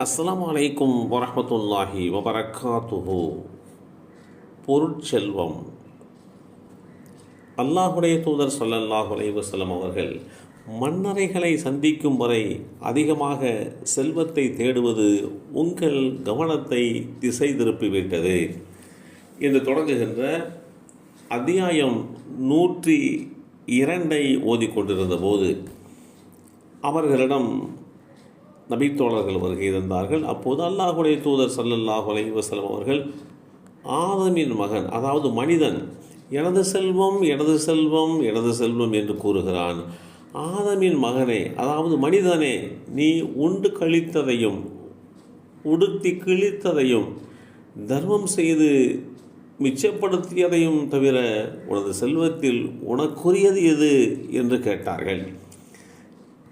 அஸ்லாம் அலைக்கும் வரமத்துல்லாஹி வபரக்காத்துஹு. பொருட்செல்வம். அல்லாஹுடைய தூதர் சொல்லல்லாஹு அலைஹி அவர்கள் மன்னரைகளை சந்திக்கும் வரை அதிகமாக செல்வத்தை தேடுவது உங்கள் கவனத்தை திசை திருப்பிவிட்டது என்று தொடங்குகின்ற அத்தியாயம் நூற்றி இரண்டை ஓதிக்கொண்டிருந்த போது அவர்களிடம் நபித்தோழர்கள் வருகை தந்தார்கள். அப்போது அல்லாஹுடைய தூதர் சல்லல்லாஹ் அலைவசலம் அவர்கள் ஆதமின் மகன் அதாவது மனிதன் எனது செல்வம் எனது செல்வம் எனது செல்வம் என்று கூறுகிறான். ஆதமின் மகனே அதாவது மனிதனே நீ உண்டு கழித்ததையும் உடுத்தி கிழித்ததையும் தர்மம் செய்து மிச்சப்படுத்தியதையும் தவிர உனது செல்வத்தில் உனக்குரியது எது? என்று கேட்டார்கள்.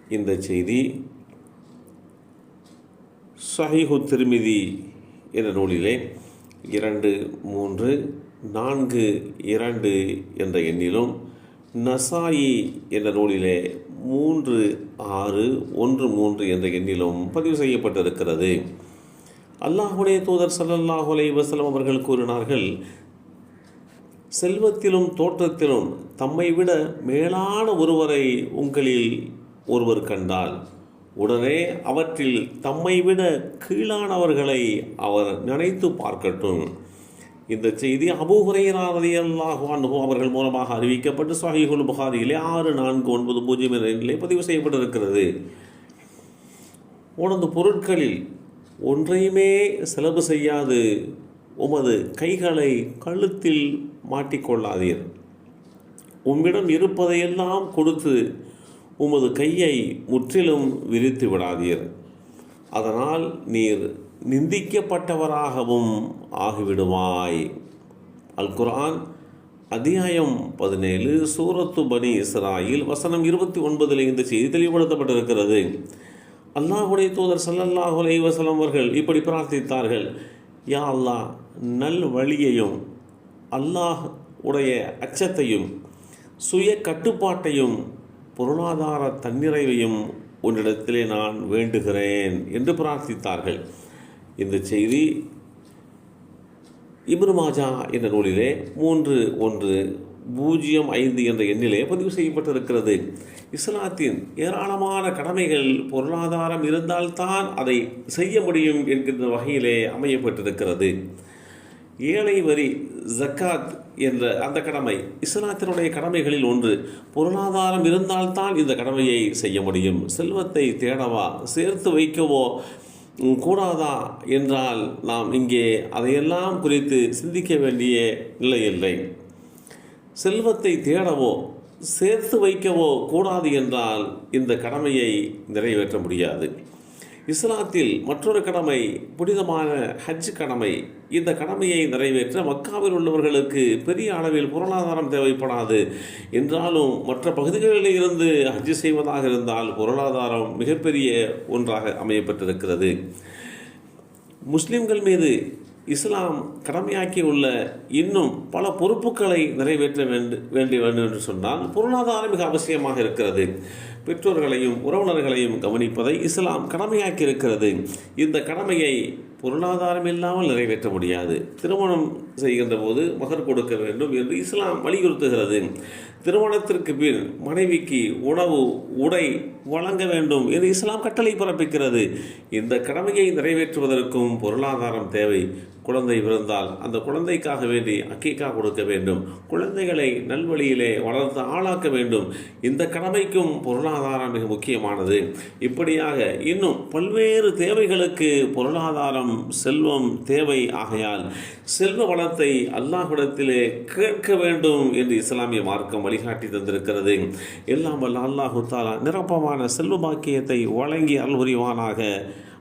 இந்த செய்தி சஹீஹு திருமிதி என்ற நூலிலே இரண்டு மூன்று நான்கு இரண்டு என்ற எண்ணிலும் நசாயி என்ற நூலிலே மூன்று ஆறு ஒன்று மூன்று என்ற எண்ணிலும் பதிவு செய்யப்பட்டிருக்கிறது. அல்லாஹுடைய தூதர் ஸல்லல்லாஹு அலை வசலம் அவர்கள் கூறினார்கள் செல்வத்திலும் தோற்றத்திலும் தம்மை விட மேலான ஒருவரை உங்களில் ஒருவர் கண்டால் உடனே அவற்றில் தம்மை விட கீழானவர்களை அவர் நினைத்து பார்க்கட்டும். இந்த செய்தி அபூ ஹுரைரா ரலியல்லாஹு அவர்கள் மூலமாக அறிவிக்கப்பட்டு சஹீஹுல் புகாரியிலே ஆறு நான்கு ஒன்பது பூஜ்ஜியம் என்ற பதிவு செய்யப்பட்டிருக்கிறது. உனது பொருட்களில் ஒன்றையுமே செலவு செய்யாது. உமது கைகளை கழுத்தில் மாட்டிக்கொள்ளாதீர். உம்மிடம் இருப்பதையெல்லாம் கொடுத்து உமது கையை முற்றிலும் விரித்து விடாதீர். அதனால் நீர் நிந்திக்கப்பட்டவராகவும் ஆகிவிடுவாய். அல் குரான் அத்தியாயம் பதினேழு சூரத்து பனி இஸ்ராயில் வசனம் இருபத்தி ஒன்பதில் இந்த செய்தி தெளிவுபடுத்தப்பட்டிருக்கிறது. அல்லாஹுடைய தூதர் சல்லல்லாஹு அலைவசலம் அவர்கள் இப்படி பிரார்த்தித்தார்கள் யா அல்லாஹ் நல் வழியையும் அல்லாஹ் உடைய அச்சத்தையும் சுய கட்டுப்பாட்டையும் பொருளாதார தன்னிறைவையும் உன்னிடத்திலே நான் வேண்டுகிறேன் என்று பிரார்த்தித்தார்கள். இந்த செய்தி இப்னு மாஜா என்ற நூலிலே மூன்று ஒன்று பூஜ்ஜியம் ஐந்து என்ற எண்ணிலே பதிவு செய்யப்பட்டிருக்கிறது. இஸ்லாத்தின் ஏராளமான கடமைகள் பொருளாதாரம் இருந்தால்தான் அதை செய்ய முடியும் என்கின்ற வகையிலே அமையப்பட்டிருக்கிறது. ஏழை வரி ஜக்காத் என்ற அந்த கடமை இஸ்லாத்தினுடைய கடமைகளில் ஒன்று. பொருளாதாரம் இருந்தால்தான் இந்த கடமையை செய்ய முடியும். செல்வத்தை தேடவா சேர்த்து வைக்கவோ கூடாதா என்றால் நாம் இங்கே அதையெல்லாம் குறித்து சிந்திக்க வேண்டிய நிலை இல்லை. செல்வத்தை தேடவோ சேர்த்து வைக்கவோ கூடாது என்றால் இந்த கடமையை நிறைவேற்ற முடியாது. இஸ்லாத்தில் மற்றொரு கடமை புனிதமான ஹஜ் கடமை. இந்த கடமையை நிறைவேற்ற மக்காவில் உள்ளவர்களுக்கு பெரிய அளவில் பொருளாதாரம் தேவைப்படாது. என்றாலும் மற்ற பகுதிகளில் இருந்து ஹஜ் செய்வதாக இருந்தால் பொருளாதாரம் மிகப்பெரிய ஒன்றாக அமையப்பட்டிருக்கிறது. முஸ்லிம்கள் மீது இஸ்லாம் கடமையாக்கி உள்ள இன்னும் பல பொறுப்புகளை நிறைவேற்ற வேண்டு வேண்டிய வேண்டும் என்று சொன்னால் பொருளாதாரம் மிக அவசியமாக இருக்கிறது. பெற்றோர்களையும் உறவினர்களையும் கவனிப்பதை இஸ்லாம் கடமையாக்கி இருக்கிறது இந்த கடமையை பொருளாதாரம் இல்லாமல் நிறைவேற்ற முடியாது. திருமணம் செய்கின்ற போது மகர் கொடுக்க வேண்டும் என்று இஸ்லாம் வலியுறுத்துகிறது. திருமணத்திற்கு பின் மனைவிக்கு உணவு உடை வழங்க வேண்டும் என்று இஸ்லாம் கட்டளை பிறப்பிக்கிறது. இந்த கடமையை நிறைவேற்றுவதற்கும் பொருளாதாரம் தேவை. குழந்தை பிறந்தால் அந்த குழந்தைக்காக வேண்டி அக்கீக்கா கொடுக்க வேண்டும். குழந்தைகளை நல்வழியிலே வளர்த்து ஆளாக்க வேண்டும். இந்த கடமைக்கும் பொருளாதாரம் மிக முக்கியமானது. இப்படியாக இன்னும் பல்வேறு தேவைகளுக்கு பொருளாதாரம் செல்வம் தேவை ஆகையால் செல்வ வளத்தை அல்லாஹிடத்திலே கேட்க வேண்டும் என்று இஸ்லாமிய மார்க்கம் வழிகாட்டி தந்திருக்கிறது. எல்லாம் வல்ல அல்லாஹு தாலா நிரப்பமான செல்வ பாக்கியத்தை வழங்கி அருள்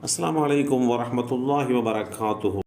அஸ்லாம் வலைக்கம் வரமத்துல்லாஹி வபரகாத்துஹு.